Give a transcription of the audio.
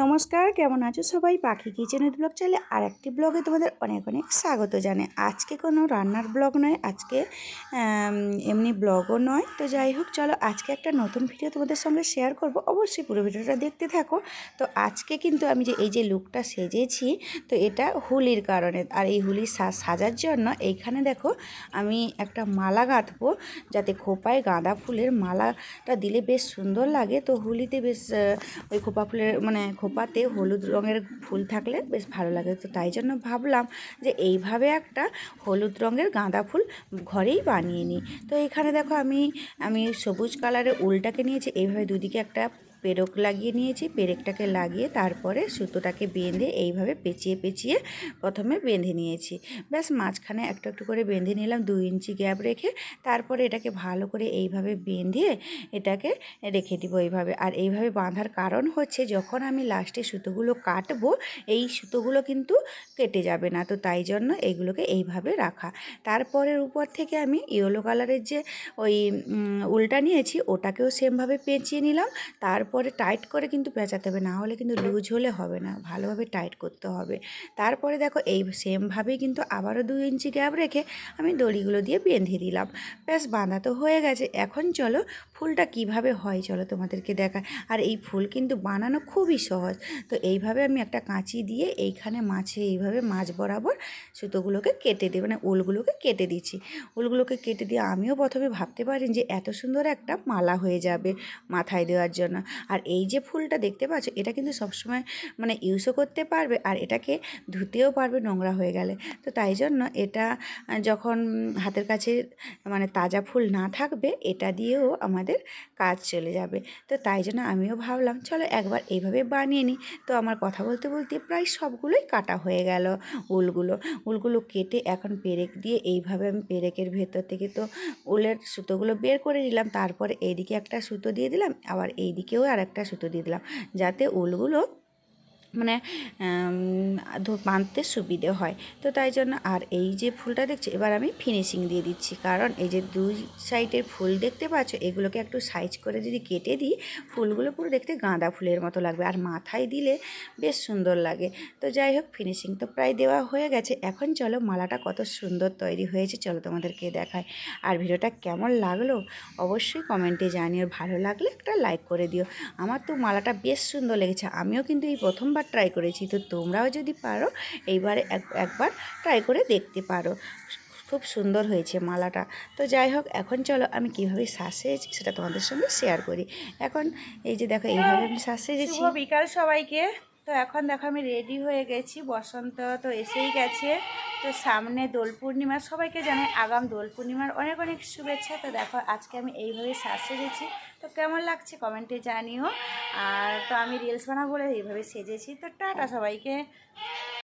নমস্কার, কেমন আছো সবাই? পাখি কিচেনের ব্লগ চাইলে আর একটি ব্লগে তোমাদের অনেক অনেক স্বাগত জানে আজকে কোনো রান্নার ব্লগ নয়, আজকে এমনি ব্লগও নয়। তো যাই হোক, চলো আজকে একটা নতুন ভিডিও তোমাদের সঙ্গে শেয়ার করব। অবশ্যই পুরো ভিডিওটা দেখতে থাকো। তো আজকে কিন্তু আমি যে, এই যে লুকটা সেজেছি, তো এটা হোলির কারণে। আর এই হোলি সাজার জন্য এইখানে দেখো আমি একটা মালা গাঁথবো, যাতে খোপায় গাঁদা ফুলের মালাটা দিলে বেশ সুন্দর লাগে। তো হোলিতে বেশ ওই খোপা ফুলের মানে খোপাতে হলুদ রঙের ফুল থাকলে বেশ ভালো লাগে। তো তাই জন্য ভাবলাম যে এইভাবে একটা হলুদ রঙের গাঁদা ফুল ঘরেই বানিয়ে নিই। তো এখানে দেখো আমি আমি সবুজ কালারের উলটাকে নিয়েছি। এইভাবে দুদিকে একটা পেরেক লাগিয়ে নিয়েছি, পেরেকটাকে লাগিয়ে তারপরে সুতোটাকে বেঁধে এইভাবে পেঁচিয়ে পেঁচিয়ে প্রথমে বেঁধে নিয়েছি। ব্যাস মাঝখানে একটু একটু করে বেঁধে নিলাম, দু ইঞ্চি গ্যাপ রেখে তারপরে এটাকে ভালো করে এইভাবে বেঁধে এটাকে রেখে দিব এইভাবে। আর এইভাবে বাঁধার কারণ হচ্ছে যখন আমি লাস্টে সুতোগুলো কাটবো, এই সুতোগুলো কিন্তু কেটে যাবে না। তো তাই জন্য এইগুলোকে এইভাবে রাখা। তারপরের উপর থেকে আমি ইয়েলো কালারের যে ওই উলটা নিয়েছি, ওটাকেও সেমভাবে পেঁচিয়ে নিলাম। তারপরে টাইট করে কিন্তু পেঁচাতে হবে না হলে কিন্তু লুজ হলে হবে না। ভালোভাবে টাইট করতে হবে। তারপরে দেখো এই সেমভাবেই কিন্তু আবারও দুই ইঞ্চি গ্যাপ রেখে আমি দড়িগুলো দিয়ে বেঁধে দিলাম। ব্যাস, বাঁধা তো হয়ে গেছে। এখন চলো ফুলটা কীভাবে হয় চলো তোমাদেরকে দেখা আর এই ফুল কিন্তু বানানো খুবই সহজ। তো এইভাবে আমি একটা কাঁচি দিয়ে এইখানে মাছে এইভাবে মাছ বরাবর সুতোগুলোকে কেটে দিই মানে উলগুলোকে কেটে দিচ্ছি। উলগুলোকে কেটে দিয়ে আমিও প্রথমে ভাবতে পারি যে এত সুন্দর একটা মালা হয়ে যাবে মাথায় দেওয়ার জন্য। আর এই যে ফুলটা দেখতে পাচ্ছ, এটা কিন্তু সবসময় মানে ইউজও করতে পারবে আর এটাকে ধুতেও পারবে নোংরা হয়ে গেলে। তো তাই জন্য এটা যখন হাতের কাছে মানে তাজা ফুল না থাকবে, এটা দিয়েও আমাদের কাজ চলে যাবে। তো তাই জন্য আমিও ভাবলাম, চলো একবার এইভাবে বানিয়ে নিই। তো আমার কথা বলতে বলতে প্রায় সবগুলোই কাটা হয়ে গেল উলগুলো। উলগুলো কেটে এখন পেরেক দিয়ে এইভাবে আমি পেরেকের ভেতর থেকে তো উলের সুতোগুলো বের করে নিলাম, তারপরে এইদিকে একটা সুতো দিয়ে দিলাম, আবার এইদিকেও আর একটা সুতো দিয়ে দিলাম। যাতে উলগুলো মানে বাঁধতে সুবিধে হয়। তো তাই জন্য আর এই যে ফুলটা দেখছি, এবার আমি ফিনিশিং দিয়ে দিচ্ছি। কারণ এই যে দুই সাইডের ফুল দেখতে পাচ্ছ, এগুলোকে একটু সাইজ করে যদি কেটে দিই, ফুলগুলো পুরো দেখতে গাঁদা ফুলের মতো লাগবে। আর মাথায় দিলে বেশ সুন্দর লাগে। তো যাই হোক ফিনিশিং তো প্রায় দেওয়া হয়ে গেছে। এখন চলো মালাটা কত সুন্দর তৈরি হয়েছে, চলো তোমাদেরকে দেখায় আর ভিডিওটা কেমন লাগল, অবশ্যই কমেন্টে জানিও। ভালো লাগলে একটা লাইক করে দিও। আমার তো মালাটা বেশ সুন্দর লেগেছে। আমিও কিন্তু এই প্রথমবার ট্রাই করেছি। তো তোমরাও যদি পারো, এইবারে এক- একবার ট্রাই করে দেখতে পারো। খুব সুন্দর হয়েছে মালাটা। তো যাই হোক, এখন চলো আমি কীভাবে সেজেছি সেটা তোমাদের সঙ্গে শেয়ার করি। এখন এই যে দেখো, এইভাবে আমি সেজেছি। বিকাল সবাইকে। তো এখন দেখো, আমি রেডি হয়ে গেছি। বসন্ত তো এসেই গেছে। তো সামনে দোল পূর্ণিমা, সবাইকে জানাই আগাম দোল পূর্ণিমার অনেক অনেক শুভেচ্ছা। তো দেখো, আজকে আমি এইভাবে সাজ সেজেছি। তো কেমন লাগছে কমেন্টে জানিও। আর তো আমি রিলস বানাবো বলে এইভাবে সেজেছি। তো টাটা সবাইকে।